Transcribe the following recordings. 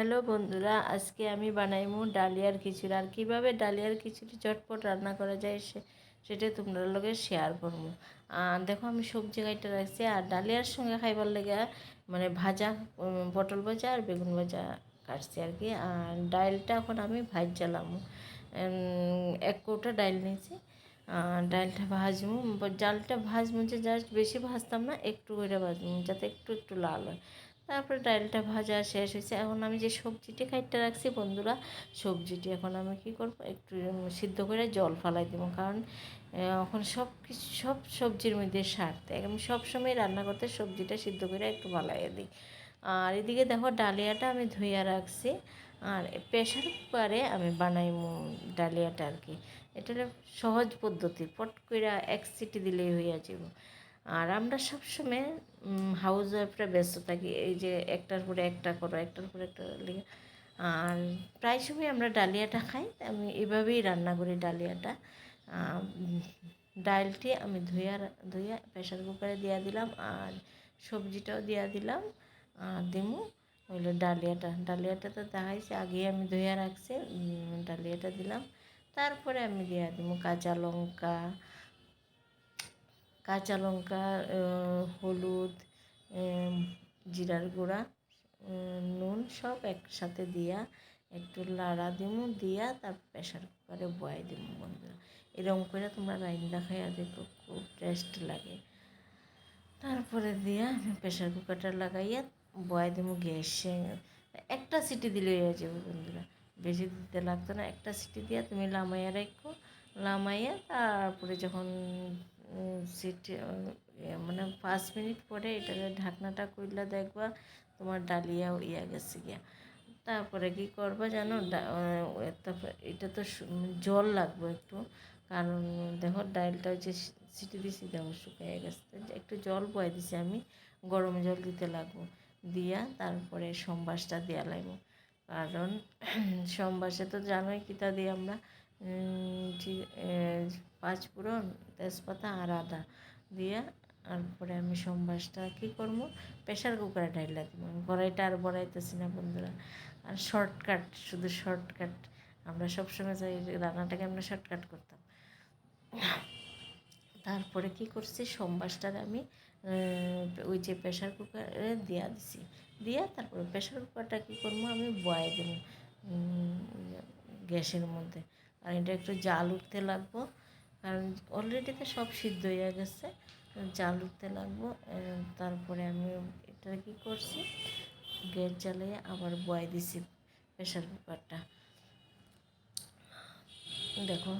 Hello বন্ধুরা, আজকে আমি বানাইমু ডালিয়ার খিচুড়ি। আর কীভাবে ডালিয়ার খিচুড়ি চটপট রান্না করা যায় সে, সেটা তোমরা লগে শেয়ার করব আর দেখো আমি সবজি কাইটা রাখছি, আর ডালিয়ার সঙ্গে খাইবার লেগে মানে ভাজা পটল ভাজা আর বেগুন ভাজা কাটছি আর কি। আর ডালটা এখন আমি ভাজালাম এক কৌটা ডাল নিয়েছি। ডালটা ভাজবো ডালটা ভাজবো যে জাস্ট বেশি ভাজতাম না, একটু করে ভাজবো যাতে একটু একটু লাল হয়। তারপরে ডালটা ভাজা শেষ হয়েছে। এখন আমি যে সবজিটি খাইতে রাখছি, বন্ধুরা, সবজিটি এখন আমি কি করব? একটু সিদ্ধ করে জল ফালাই দেবো। কারণ এখন সব কিছু, সব সবজির মধ্যে সার দেয়। আমি সবসময় রান্না করতে সবজিটা সিদ্ধ করে একটু ফালাইয়ে দিই। আর এদিকে দেখো, ডালিয়াটা আমি ধুইয়া রাখছি। আর প্রেশার কুকারে আমি বানাই ডালিয়াটা আর কি। এটা সহজ পদ্ধতি। পট করে এক সিটি দিলেই হইয়া যাব আর আমরা সবসময় হাউস ওয়াইফরা ব্যস্ত থাকি। এই যে একটার পরে একটা করো, একটার পরে একটা লেগে। আর প্রায় সময় আমরা ডালিয়াটা খাই। আমি এভাবেই রান্না করি ডালিয়াটা। ডালটি আমি ধুইয়া ধুইয়া প্রেশার কুকারে দিয়া দিলাম আর সবজিটাও দিয়া দিলাম। আর দিমু, হইল ডালিয়াটা। ডালিয়াটা তো দেখাইছি আগে আমি ধুইয়া রাখছি ডালিয়াটা দিলাম। তারপরে আমি দিয়া দিমু কাঁচা লঙ্কা কাঁচা লঙ্কা হলুদ জিরার গুঁড়া নুন সব একসাথে দিয়া একটু লাড়া দিমু, দিয়া তার প্রেশার কুকারে বয়াই দিমু বন্ধুরা। এরকম করে তোমরা রাইন্দা খাইয়া দেখো, খুব টেস্ট লাগে। তারপরে দিয়া প্রেশার কুকারটা লাগাইয়া বয়াই দিমু গ্যাসে একটা সিটি দিলে হয়ে যাবে বন্ধুরা। বেশি দিতে লাগতো না। একটা সিটি দিয়া তুমি লামাইয়া রাখো লামাইয়া তারপরে যখন সিট মানে পাঁচ মিনিট পরে এটাকে ঢাকনাটা করলে দেখবা তোমার ডালিয়া ইয়া গেছে গিয়া। তারপরে কি করবা জানো? এটা তো জল লাগবে একটু, কারণ দেখো ডালটা হচ্ছে সিটি দিছি দেখো শুকিয়ে গেছে। একটু জল বয়ে দিছি আমি, গরম জল দিতে লাগবো। দিয়া তারপরে সম্বাসটা দেওয়া লাগবো। কারণ, সম্বাসে তো জানোই কিতা দিই আমরা পাঁচফোড়ন তেজপাতা আর আদা দিয়ে তারপরে আমি সম্বাসটা কী করব? প্রেশার কুকারে ঢাইলা দিব। কড়াইটা আর বড়াইতেছি না, বন্ধুরা। আর শর্টকাট, শুধু শর্টকাট। আমরা সবসময় চাই রান্নাটাকে আমরা শর্টকাট করতাম। তারপরে কি করছি? সম্বাসটার আমি ওই যে প্রেশার কুকারে দিয়া দিছি। দিয়া তারপরে প্রেশার কুকারটা কী করব? আমি বয়ে দেবো গ্যাসের মধ্যে। আর এটা একটু জাল উঠতে লাগবো। কারণ অলরেডি তো সব সিদ্ধ হয়ে গেছে, জাল উঠতে লাগবো। তারপরে আমি এটা কি করছি, গ্যাস জ্বালিয়ে আবার বয়ে দিছি প্রেশার কুকারটা। দেখো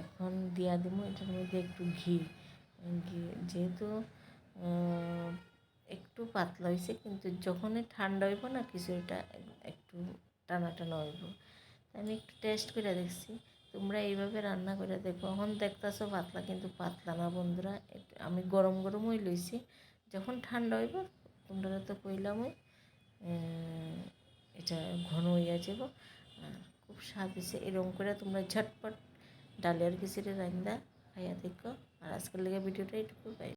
এখন দিয়া দিব, এটার মধ্যে একটু ঘি। ঘি যেহেতু একটু পাতলা হয়েছে কিন্তু যখনই ঠান্ডা হইব না কিছু এটা একটু টানা টানা হইব। আমি একটু টেস্ট করে দেখছি। তোমরা এইভাবে রান্না করে দেখো। এখন দেখতেছো পাতলা, কিন্তু পাতলা না বন্ধুরা। আমি গরম গরমই লইছি। যখন ঠান্ডা হইব তোমরা তো কইলামই এটা ঘন হইয়া যাব খুব স্বাদ হয়েছে এরকম করে তোমরা ঝটপট ডালিয়ার খিচুড়ি রান্দা খাইয়া দেখো। আর আজকের লেগে ভিডিওটা এইটুকু পাই